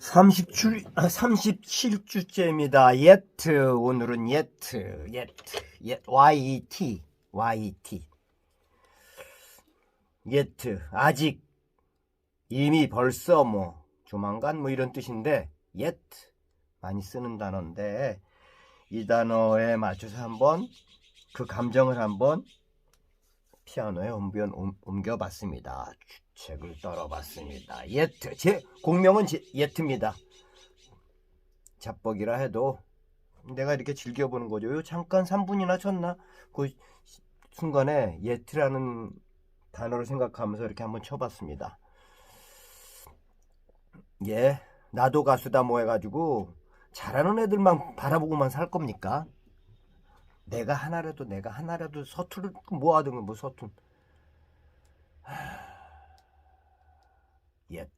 30주, 아, 37주째입니다. 예트. 오늘은 예트. 예트. 예, YET. YET. 예트. 아직. 이미 벌써 뭐, 조만간 뭐 이런 뜻인데, 예트. 많이 쓰는 단어인데, 이 단어에 맞춰서 한번 그 감정을 한번 피아노에 옮겨, 옮- 옮겨봤습니다. 책을 떨어봤습니다. 예트. 제 공명은 제- 예트입니다. 잡벅이라 해도 내가 이렇게 즐겨보는 거죠. 요 잠깐 3분이나 쳤나? 그 시- 순간에 예트라는 단어를 생각하면서 이렇게 한번 쳐봤습니다. 예, 나도 가수다 뭐 해가지고 잘하는 애들만 바라보고만 살 겁니까? 내가 하나라도 내가 하나라도 서투를 뭐 하든 뭐 서툰 yet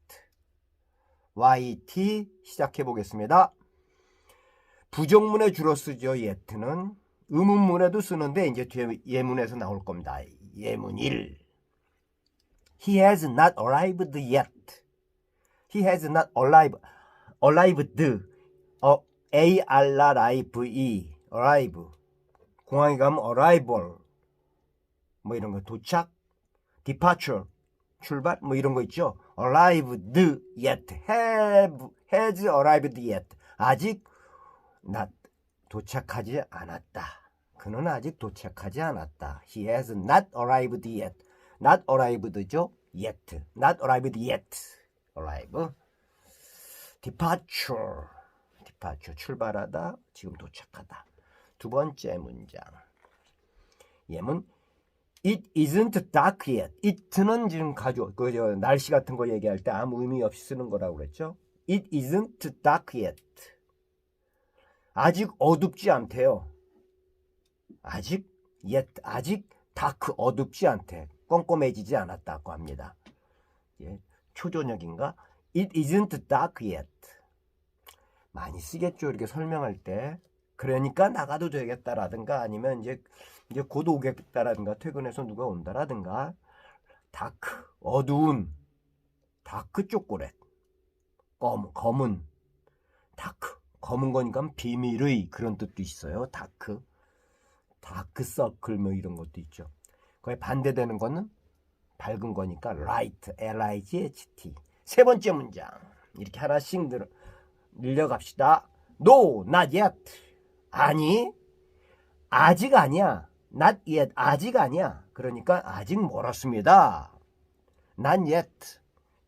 yt 시작해 보겠습니다. 부정문에 주로 쓰죠. yet는 의문문에도 쓰는데 이제 뒤에 예문에서 나올 겁니다. 예문 1 He has not arrived yet. He has not arrived. arrived. 어, A R R I V E. arrive. 공항에 가면 arrival. 뭐 이런 거 도착, departure. 출발 뭐 이런 거 있죠. arrived yet. have has arrived yet. 아직 not 도착하지 않았다. 그는 아직 도착하지 않았다. He has not arrived yet. not arrived죠. yet. not arrived yet. arrive. departure. departure 출발하다. 지금 도착하다. 두 번째 문장. 예문 It isn't dark yet. it는 지금 가져 그저 날씨 같은 거 얘기할 때 아무 의미 없이 쓰는 거라고 그랬죠. It isn't dark yet. 아직 어둡지 않대요. 아직 yet 아직 다크 어둡지 않대. 껌껌해지지 않았다고 합니다. 예, 초저녁인가? It isn't dark yet. 많이 쓰겠죠. 이렇게 설명할 때. 그러니까 나가도 되겠다라든가 아니면 이제 이제 곧 오겠다라든가 퇴근해서 누가 온다라든가 다크 어두운 다크 초콜릿 검 검은 다크 검은 거니까 비밀의 그런 뜻도 있어요. 다크 다크 서클 뭐 이런 것도 있죠. 거의 반대되는 거는 밝은 거니까 light L I G H T 세 번째 문장 이렇게 하나씩 늘, 늘려갑시다. No, not yet. 아니, 아직 아니야. not yet. 아직 아니야. 그러니까 아직 멀었습니다. not yet.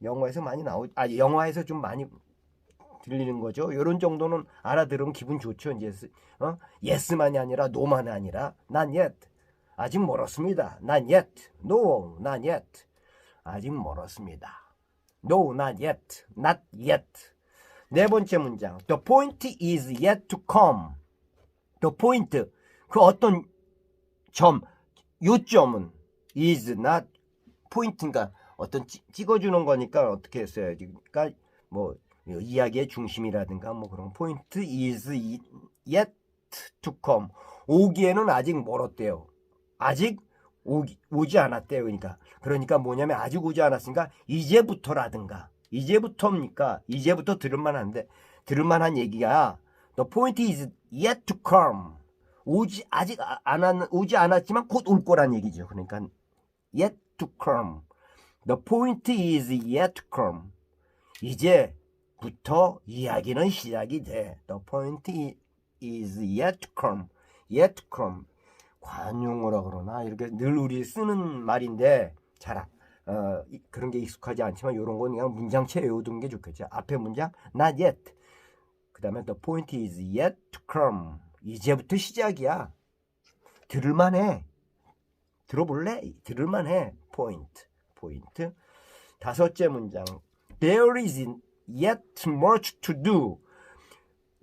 영어에서 많이 나오, 아, 영화에서 좀 많이 들리는 거죠. 이런 정도는 알아들으면 기분 좋죠. 이제, 어? yes만이 아니라 no만이 아니라 not yet. 아직 멀었습니다. not yet. no, not yet. 아직 멀었습니다. no, not yet. not yet. 네 번째 문장. The point is yet to come. The point. 그 어떤 점, 요점은 is not point인가 어떤 찌- 찍어주는 거니까 어떻게 했어요? 그러니까 뭐 이야기의 중심이라든가 뭐 그런 point is yet to come. 오기에는 아직 멀었대요. 아직 오기, 오지 않았대요. 그러니까 그러니까 뭐냐면 아직 오지 않았으니까 이제부터라든가 이제부터입니까? 이제부터 들을만한데 들을만한 얘기가 The point is yet to come. 오지 아직 아- 안 왔, 오지 않았지만 곧 올 거란 얘기죠. 그러니까 yet to come. The point is yet to come. 이제부터 이야기는 시작이 돼. The point is yet to come. yet to come. 관용어라 그러나 이렇게 늘 우리 쓰는 말인데 잘 아- 어, 이- 그런 게 익숙하지 않지만 이런 건 그냥 문장체 외우는 게 좋겠죠. 앞에 문장 not yet. 그다음에 the point is yet to come. 이제부터 시작이야. 들을만해. 들어볼래? 들을만해. point. point. 다섯째 문장. There is yet much to do.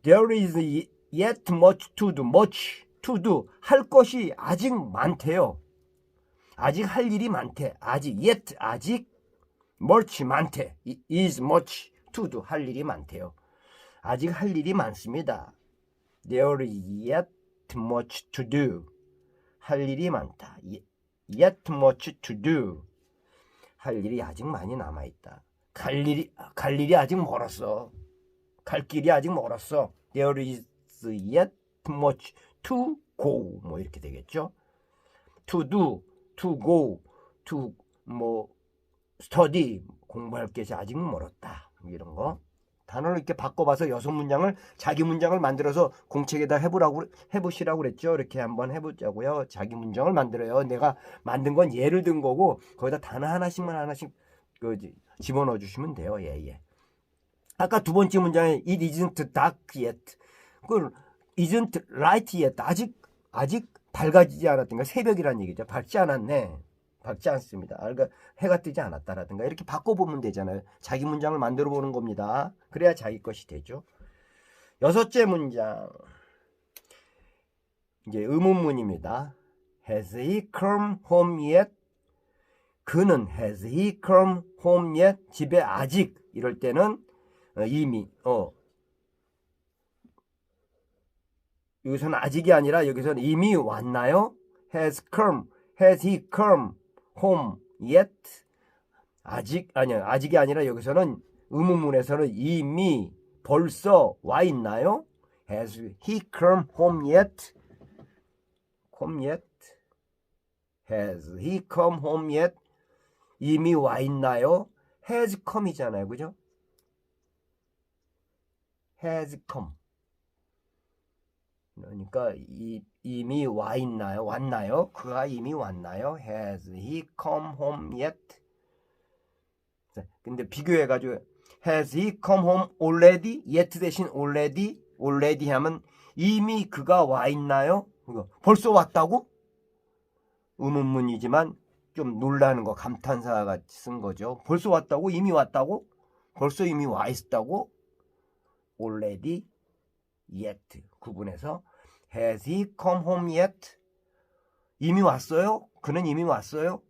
There is yet much to do. much to do. 할 것이 아직 많대요. 아직 할 일이 많대. 아직 yet 아직 much 많대. is much to do. 할 일이 많대요. 아직 할 일이 많습니다. There is yet much to do. 할 일이 많다. Yet much to do. 할 일이 아직 많이 남아 있다. 갈 일이 갈 일이 아직 멀었어. 갈 길이 아직 멀었어. There is yet much to go. 뭐 이렇게 되겠죠. To do, to go, to 뭐 study 공부할 것이 아직 멀었다. 이런 거. 단어를 이렇게 바꿔봐서 여섯 문장을 자기 문장을 만들어서 공책에다 해보라고 해보시라고 그랬죠. 이렇게 한번 해보자고요. 자기 문장을 만들어요. 내가 만든 건 예를 든 거고 거기다 단어 하나씩만 하나씩 그 집어넣어 주시면 돼요. 예 예. 아까 두 번째 문장에 it isn't dark yet. 그 isn't light yet. 아직 아직 밝아지지 않았던가 새벽이란 얘기죠. 밝지 않았네. 밝지 않습니다. 아, 그러니까 해가 뜨지 않았다라든가 이렇게 바꿔보면 되잖아요. 자기 문장을 만들어 보는 겁니다. 그래야 자기 것이 되죠. 여섯째 문장 이제 의문문입니다. Has he come home yet? 그는 has he come home yet? 집에 아직 이럴 때는 어, 이미 어 여기서는 아직이 아니라 여기서는 이미 왔나요? Has come, has he come home yet? 아직 아니야 아직이 아니라 여기서는 의문문에서는 이미 벌써 와 있나요? Has he come home yet? Come yet? Has he come home yet? 이미 와 있나요? Has come이잖아요, 그죠? Has come. 그러니까 이, 이미 와 있나요? 왔나요? 그가 이미 왔나요? Has he come home yet? 자, 근데 비교해 가지고 Has he come home already? Yet 대신 already? already 하면 이미 그가 와 있나요? 벌써 왔다고? 의문문이지만 좀 놀라는 거 감탄사 같이 쓴 거죠. 벌써 왔다고? 이미 왔다고? 벌써 이미 와 있다고? already yet 구분해서 Has he come home yet? 이미 왔어요? 그는 이미 왔어요?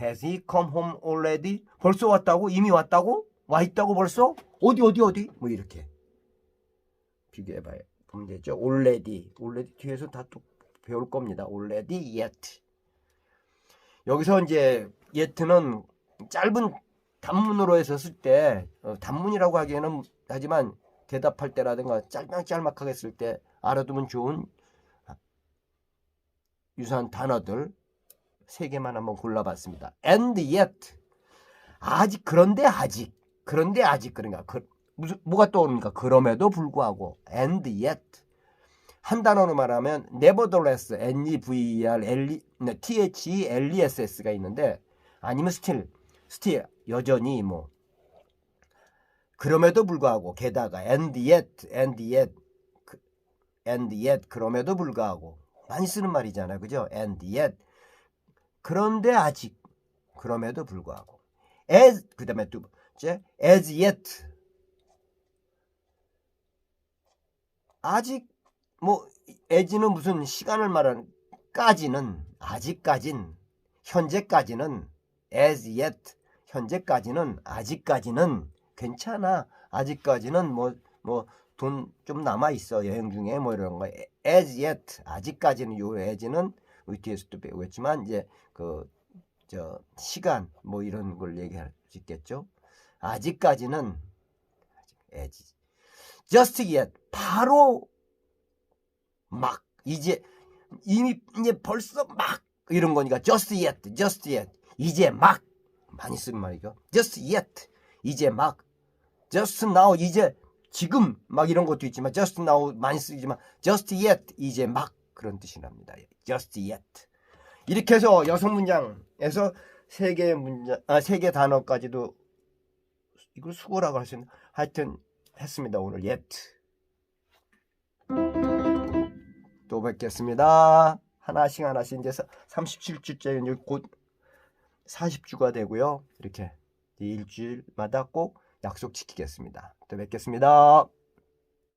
Has he come home already? 벌써 왔다고? 이미 왔다고? 와 있다고 벌써? 어디 어디 어디? 뭐 이렇게 비교해봐요. 보면 되죠. already, already 뒤에서 다 또 배울 겁니다. already yet. 여기서 이제 yet는 짧은 단문으로 해서 쓸때 어, 단문이라고 하기에는 하지만 대답할 때라든가 짤막짤막하게 쓸 때 알아두면 좋은 유사한 단어들 세 개만 한번 골라봤습니다. and yet 아직 그런데 아직 그런데 아직 그러니까 그, 무슨 뭐가 떠오릅니까? 그럼에도 불구하고 and yet 한 단어로 말하면 nevertheless n e v e r l e t h e l e s s가 있는데 아니면 still still 여전히 뭐 그럼에도 불구하고 게다가 and yet and yet 그- and yet 그럼에도 불구하고 많이 쓰는 말이잖아요. 그죠? and yet. 그런데 아직. 그럼에도 불구하고. As 그다음에 두 번째. As yet. 아직 뭐 as는 무슨 시간을 말하는 까지는 아직까진 현재까지는 as yet 현재까지는 아직까지는 괜찮아. 아직까지는 뭐뭐 돈 좀 남아 있어. 여행 중에 뭐 이런 거. As yet. 아직까지는 요 as는 우리 뒤에서도 배우겠지만 이제 그 저 시간 뭐 이런 걸 얘기할 수 있겠죠? 아직까지는 as just yet. 바로 막 이제 이미 이제 벌써 막 이런 거니까 just yet just yet. 이제 막. 많이 쓰는 말이죠. just yet. 이제 막. just now. 이제 지금 막 이런 것도 있지만 just now 많이 쓰지만 just yet 이제 막 그런 뜻이랍니다 just yet 이렇게 해서 여섯 문장에서 세 개의 문장 아세 개 단어까지도 이걸 수고라고 할 수 있는 하여튼 했습니다 오늘 yet 또 뵙겠습니다. 하나씩 하나씩 이제 37주째 이제 곧 40주가 되고요. 이렇게 일주일마다 꼭 약속 지키겠습니다. 또 뵙겠습니다.